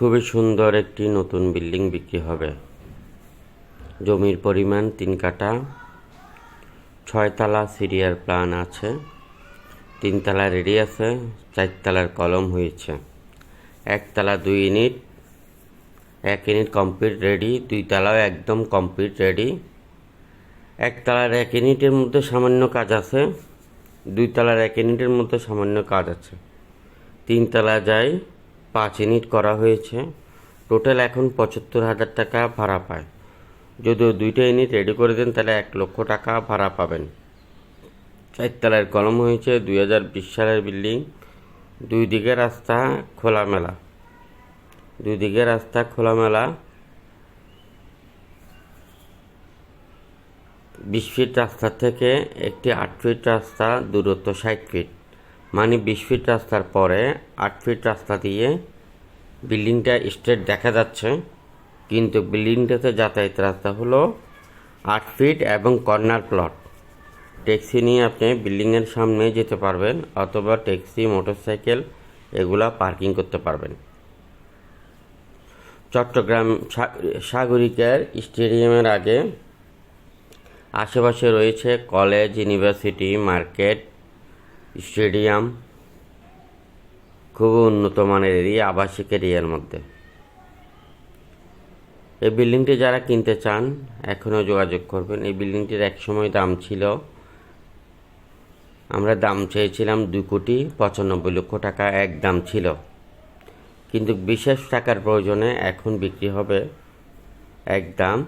খুবই সুন্দর একটি নতুন বিল্ডিং বিক্রি হবে। জমির পরিমাণ তিন কাঠা, ছয়তলা সিরিয়ার প্ল্যান আছে, তিনতলা রেডি আছে, চারতলার কলম হয়েছে। একতলা দুই ইউনিট, এক ইউনিট কমপ্লিট রেডি দুই তলাও একদম কমপ্লিট রেডি। একতলার এক ইউনিটের মধ্যে সামান্য কাজ আছে দুই তলার এক ইউনিটের মধ্যে সামান্য কাজ আছে। তিনতলা যায় পাঁচ ইউনিট করা হয়েছে। টোটাল এখন পঁচাত্তর হাজার টাকা ভাড়া পায়। যদিও দুইটা ইউনিট রেডি করে দেন, তাহলে এক লক্ষ টাকা ভাড়া পাবেন। চারতলার কলম হয়েছে দুই হাজার বিশ সালের বিল্ডিং। দুই দিকে রাস্তা খোলামেলা। দুই দিকে রাস্তা খোলামেলা। বিশ ফিট রাস্তা থেকে একটি আট ফিট রাস্তা, দূরত্ব ষাট ফিট। মানে বিশ ফিট রাস্তার পরে আট ফিট রাস্তা দিয়ে বিল্ডিংটা স্ট্রেট দেখা যাচ্ছে। কিন্তু বিল্ডিংটাতে যাতায়াত রাস্তা হলো আট ফিট এবং কর্নার প্লট ট্যাক্সি নিয়ে আপনি বিল্ডিংয়ের সামনে যেতে পারবেন অথবা ট্যাক্সি, মোটরসাইকেল এগুলা পার্কিং করতে পারবেন। চট্টগ্রাম সাগরিকার স্টেডিয়ামের আগে আশেপাশে রয়েছে কলেজ, ইউনিভার্সিটি, মার্কেট স্টেডিয়াম খুব উন্নত মানের এরিয়া, আবাসিক এরিয়ার মধ্যে। এই বিল্ডিংটি যারা কিনতে চান, এখনও যোগাযোগ করবেন। এই বিল্ডিংটির একসময় দাম ছিল, আমরা দাম চেয়েছিলাম দুই কোটি পঁচানব্বই লক্ষ টাকা, এক দাম ছিল। কিন্তু বিশেষ টাকার প্রয়োজনে এখন বিক্রি হবে এক দাম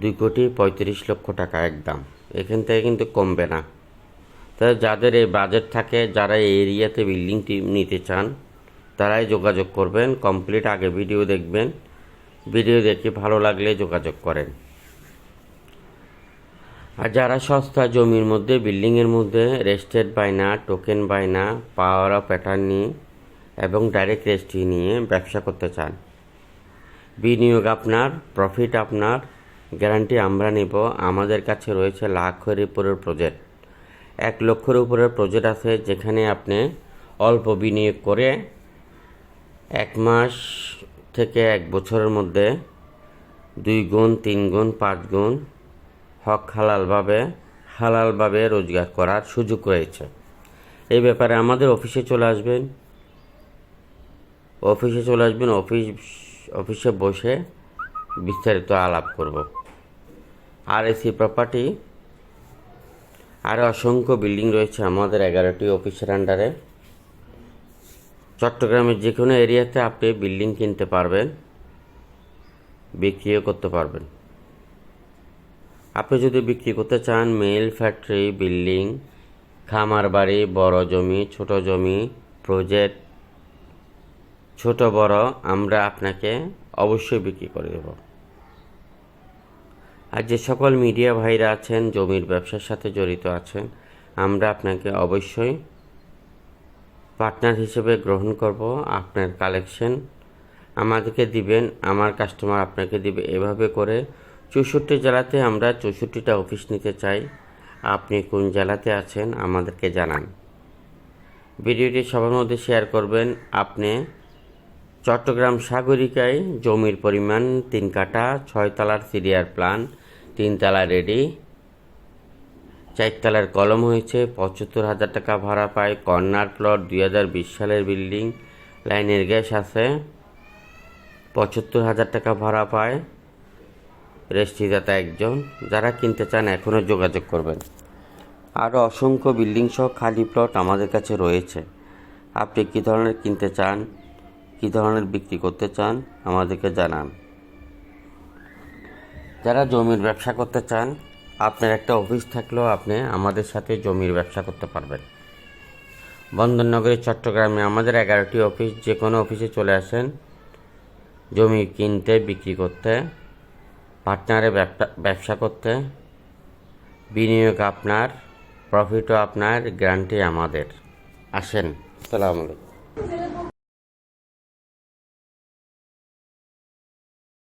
দুই কোটি পঁয়ত্রিশ লক্ষ টাকা, এক দাম। এখান থেকে কিন্তু কমবে না। তাই যাদের এই বাজেট থাকে, যারা এই এরিয়াতে বিল্ডিংটি নিতে চান, তারাই যোগাযোগ করবেন কমপ্লিট আগে ভিডিও দেখবেন। ভিডিও দেখে ভালো লাগলে যোগাযোগ করেন। আর যারা সস্তা জমির মধ্যে বিল্ডিংয়ের মধ্যে রেস্টেড বায়না টোকেন বায়না পাওয়ার অফ প্যাটার্নি এবং ডাইরেক্ট রেস্ট্রি নিয়ে ব্যবসা করতে চান, বিনিয়োগ আপনার প্রফিট আপনার গ্যারান্টি আমরা নেব। আমাদের কাছে রয়েছে লাখ উপরের প্রজেক্ট এক লক্ষের উপরে প্রজেক্ট আছে যেখানে আপনি অল্প বিনিয়োগ করে এক মাস থেকে এক বছরের মধ্যে দুই গুণ, তিন গুণ, পাঁচ গুণ হক হালালভাবে হালালভাবে রোজগার করার সুযোগ রয়েছে। এই ব্যাপারে আমাদের অফিসে চলে আসবেন। অফিসে চলে আসবেন, অফিস, অফিসে বসে বিস্তারিত আলাপ করব। আর এসি প্রপার্টি আর অসংখ্য বিল্ডিং রয়েছে আমাদের এগারোটি অফিসের আন্ডারে। চট্টগ্রামের যে কোনো এরিয়াতে আপনি বিল্ডিং কিনতে পারবেন, বিক্রিও করতে পারবেন। আপনি যদি বিক্রি করতে চান, মিল ফ্যাক্টরি, বিল্ডিং, খামার বাড়ি, বড় জমি, ছোট জমি, প্রজেক্ট, ছোট বড়, আমরা আপনাকে অবশ্যই বিক্রি করে দেব। আর যে সকল মিডিয়া ভাইরা আছেন, জমির ব্যবসার সাথে জড়িত আছেন, আমরা আপনাকে অবশ্যই পার্টনার হিসেবে গ্রহণ করব, আপনার কালেকশন আমাদেরকে দিবেন, আমার কাস্টমার আপনাকে দিবে। এভাবে করে চৌষট্টি জেলাতে আমরা চৌষট্টিটা অফিস নিতে চাই। আপনি কোন জেলাতে আছেন, আমাদেরকে জানান। ভিডিওটি সবার মধ্যে শেয়ার করবেন। আপনি চট্টগ্রাম সাগরিকায় জমির পরিমাণ তিন কাঠা ছয়তলার সিরিয়ার প্ল্যান তিনতলা রেডি। চারতলার কলম হয়েছে, পঁচাত্তর হাজার টাকা ভাড়া পায়, কর্নার প্লট, দুই হাজার বিশ সালের বিল্ডিং, লাইনের গ্যাস আছে, পঁচাত্তর হাজার টাকা ভাড়া পায় রেস্ট্রিদাতা একজন, যারা কিনতে চান এখনও যোগাযোগ করবেন। আরও অসংখ্য বিল্ডিং সহ খালি প্লট আমাদের কাছে রয়েছে। আপনি কী ধরনের কিনতে চান, কী ধরনের বিক্রি করতে চান, আমাদেরকে জানান। যারা জমির ব্যবসা করতে চান, আপনার একটা অফিস থাকলেও আপনি আমাদের সাথে জমির ব্যবসা করতে পারবেন। বন্দরনগরী, চট্টগ্রামে আমাদের এগারোটি অফিস, যে কোনো অফিসে চলে আসেন, জমি কিনতে, বিক্রি করতে, পার্টনারে ব্যবসা করতে, বিনিয়োগ আপনার, প্রফিটও আপনার, গ্যারান্টি আমাদের। আসেন। সালাম আলাইকুম।